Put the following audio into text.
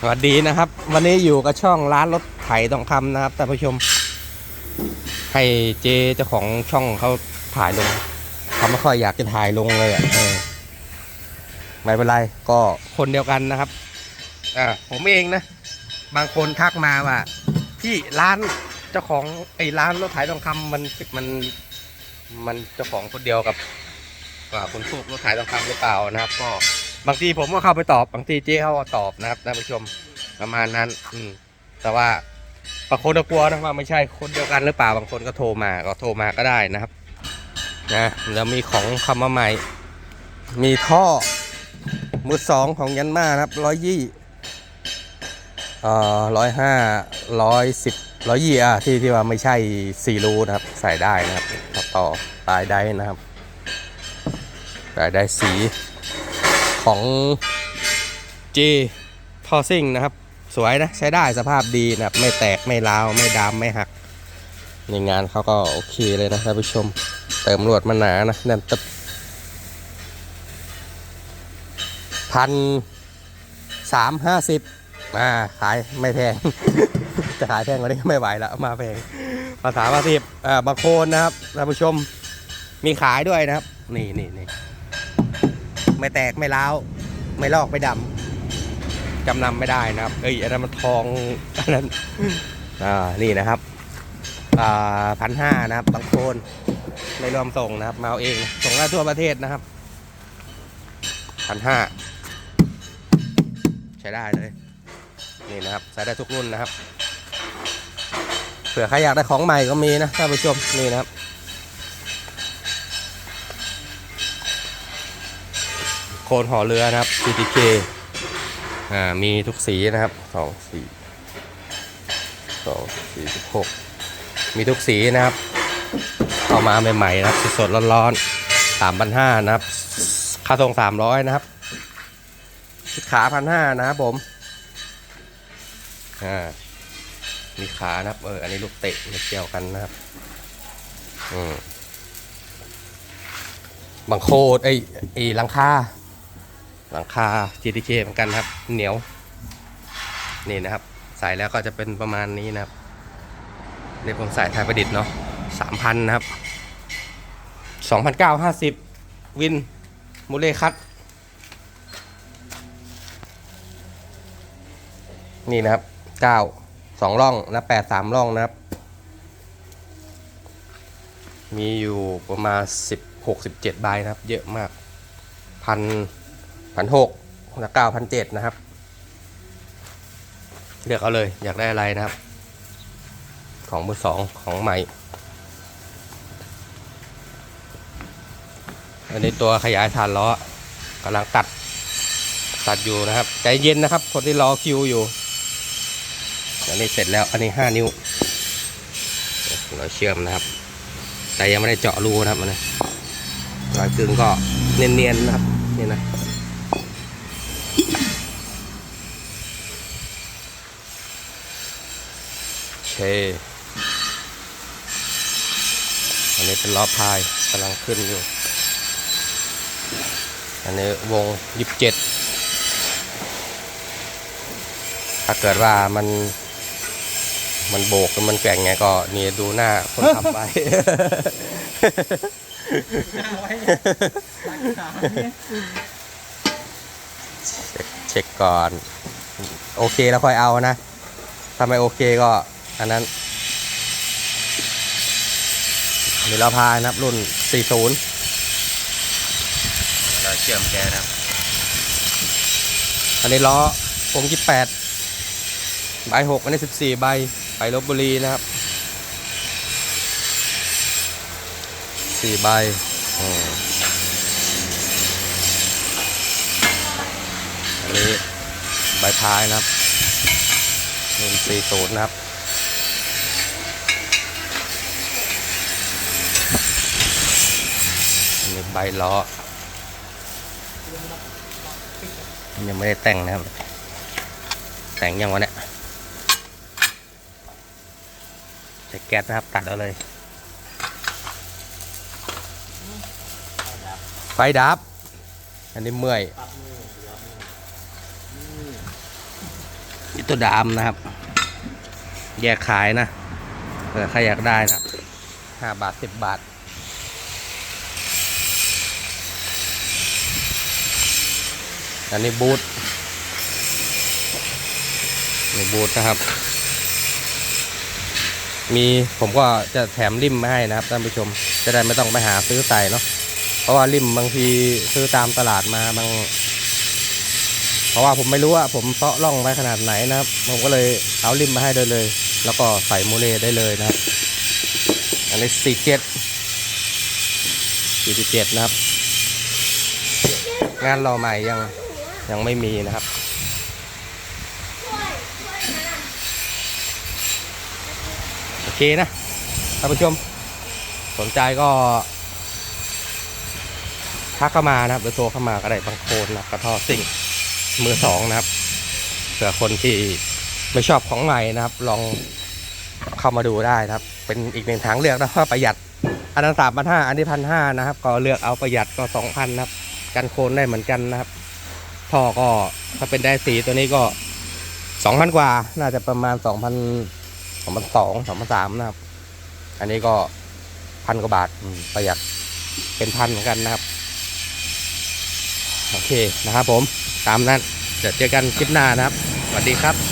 สวัสดีนะครับ วันนี้อยู่กับช่องร้านรถไถทองคำนะครับท่านผู้ชม ให้เจเจ้าของช่องเขาถ่ายลงเขาไม่ค่อยอยากจะถ่ายลงเลยอะไม่เป็นไรก็คนเดียวกันนะครับอ่าผมเองนะ บางคนทักมาว่าพี่ร้านเจ้าของไอ้ร้านรถไถทองคำมันมันมันเจ้าของคนเดียวกับคนสูบรถไถทองคำหรือเปล่านะครับ ก็ บางทีผมก็เข้าไปตอบบางทีเจ๊เขาก็ตอบนะครับท่านผู้ชมประมาณนั้น อืม แต่ว่าบางคนก็กลัวนะว่าไม่ใช่คนเดียวกันหรือเปล่าบางคนก็โทรมาก็โทรมาก็ได้นะครับนะแล้วมีของคำมาใหม่ มีท่อมือสองของยันมานะครับร้อยยี่เอ่อร้อยห้าร้อยสิบร้อยยี่อะที่ที่ว่าไม่ใช่สี่รูนะครับ ใส่ได้นะครับ ต่อต่อปลายได้นะครับปลายได้สี ของ G ทอซิ่งนะครับ สวยนะใช้ได้สภาพดีนะครับ ไม่แตกไม่ร้าว ไม่ดำไม่หัก ในงานเขาก็โอเคเลยนะท่านผู้ชม เติมลวดมาหนานะแน่นตึบพันสามห้าสิบมาขายไม่แพง จะขายแพงกว่านี้ก็ไม่ไหวแล้วมาแพงภาษาภาษีอ่าบางโคนนะครับท่านผู้ชมมีขายด้วยนะครับ นี่นี่นี่ ไม่แตกไม่ร้าว ไม่ลอกไม่ดำจำนำไม่ได้นะครับ เอ้ยอันนั้นมันทองอันนั้นอ่านี่นะครับอ่าพันห้านะครับบางโคนไม่รวมส่งนะครับ มาเอาเองส่งได้ทั่วประเทศนะครับพันห้าใช้ได้เลย นี่นะครับใช้ได้ทุกรุ่นนะครับเผื่อใครอยากได้ของใหม่ก็มีนะท่านผู้ชมนี่นะครับ โคนหอเรือนะครับ CTK อ่ามีทุกสีนะครับสองสี่สองสี่สิบหกมีทุกสีนะครับเข้ามาใหม่ๆนะครับสดๆร้อนๆสามพันห้านะครับ ค่าส่งสามร้อยนะครับชุดขาพันห้านะครับผมอ่ามีขานะครับเอออันนี้ลูกเตะไม่เกี่ยวกันนะครับอืมบางโคดไอ้ไอ้ลังคา หลังคา GTK เหมือนกันครับ เหนียว นี่นะครับ ใส่แล้วก็จะเป็นประมาณนี้นะครับในผมใส่ไทยประดิษฐ์เนาะสามพันนะครับสองพันเก้าห้าสิบวินมูเลคัตนี่นะครับเก้าสองร่องและแปดสามร่องนะครับ มีอยู่ประมาณสิบหกสิบเจ็ดใบนะครับ เยอะมากพัน พันหกและเก้าพันเจ็ดนะครับ เลือกเอาเลยอยากได้อะไรนะครับ ของมือสองของใหม่ อันนี้ตัวขยายฐานล้อกำลังตัดตัดอยู่นะครับ ใจเย็นนะครับ คนที่รอคิวอยู่ อันนี้เสร็จแล้ว อันนี้ห้านิ้ว เราเชื่อมนะครับ แต่ยังไม่ได้เจาะรูนะครับมันนะรอยกึ่งก็เนียนๆนะครับ นี่นะ เคอันนี้เป็นล้อพายกำลังขึ้นอยู่ อันนี้วงยิบเจ็ดถ้าเกิดว่ามันมันโบกมันแกว่งไงก็นี่ดูหน้าคนขับไปเช็คก่อน โอเคแล้วค่อยเอานะ ถ้าไม่โอเคก็ อันนั้นมีเราพายนะครับรุ่น 40 เราเชื่อมแกนะครับ อันนี้ล้อวง28 ใบ 6 อันนี้ 14 ใบ ไปลบบุรีนะครับ 4 ใบอืมอันนี้ใบพายนะครับรุ่น40 นะครับีใบล้อ ยังไม่ได้แต่งนะครับ แต่งยังวะเนี่ยใช้แก๊สนะครับ ตัดเอาเลย ไฟดับ อันนี้เมื่อยอิโตดามนะครับ แยกขายนะเผื่อใครอยากได้นะครับห้าบาทสิบบาท อันนี้บูทนี่บูทนะครับ มีผมก็จะแถมริมมาให้นะครับท่านผู้ชม จะได้ไม่ต้องไปหาซื้อใส่เนาะเพราะว่าริมบางทีซื้อตามตลาดมาบางเพราะว่าผมไม่รู้ว่าผมเซาะร่องไว้ขนาดไหนนะครับ ผมก็เลยเอาริมมาให้ได้เลย แล้วก็ใส่โมเลได้เลยนะครับ อันนี้สี่เจ็ดสี่เจ็ดนะครับ งานรอใหม่ยัง ยังไม่มีนะครับโอเคนะท่านผู้ชม สนใจก็ทักเข้ามานะครับหรือโทรเข้ามาก็ได้บางโคนนะกระท่อสิ่งมือสองนะครับเผื่อคนที่ไม่ชอบของใหม่นะครับ ลองเข้ามาดูได้นะครับ เป็นอีกหนึ่งทางเลือกนะว่าประหยัดอันนั้นสามพันห้าอันนี้พันห้านะครับ ก็เลือกเอาประหยัดก็สองพันนะครับ กันโคนได้เหมือนกันนะครับ ท่อก็ถ้าเป็นได้สีตัวนี้ก็สองพันกว่า น่าจะประมาณสองพันสองพันสองสองพันสามนะครับ อันนี้ก็พันกว่าบาทประหยัดเป็นพันเหมือนกันนะครับ โอเคนะครับผมตามนั้นเดี๋ยวเจอกันคลิปหน้านะครับ สวัสดีครับ